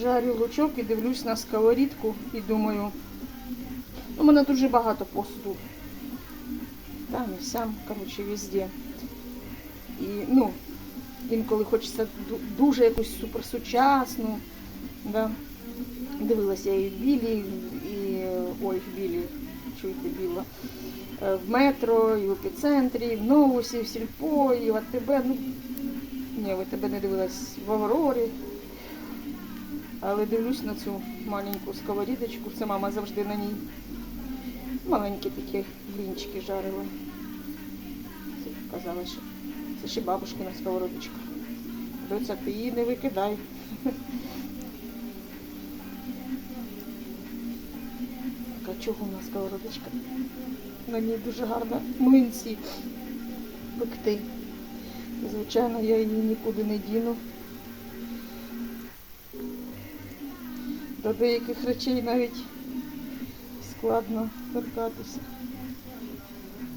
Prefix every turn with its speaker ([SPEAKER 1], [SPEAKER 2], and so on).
[SPEAKER 1] Жарю лучок і дивлюсь на сковорідку і думаю, ну, у мене дуже багато посуду. Там і сям, коротше, везде. І, ну, інколи хочеться дуже якусь суперсучасну. Да. Дивилася я і в білі, і ой, в білі, чуєте, біла. Е, В метро, і в епіцентрі, і в новусі, і в сільпо, і в АТБ. Ну, ні, в АТБ не дивилась в Аврорі. Але дивлюсь на цю маленьку сковорідочку. Це мама завжди на ній. Маленькі такі блінчики жарила. Це казала, що це ще бабушкина сковородочка. Доця, ти її не викидай. Така нас сковородочка? На ній дуже гарно млинці пекти. Звичайно, я її нікуди не діну. До деяких речей навіть складно торкатися.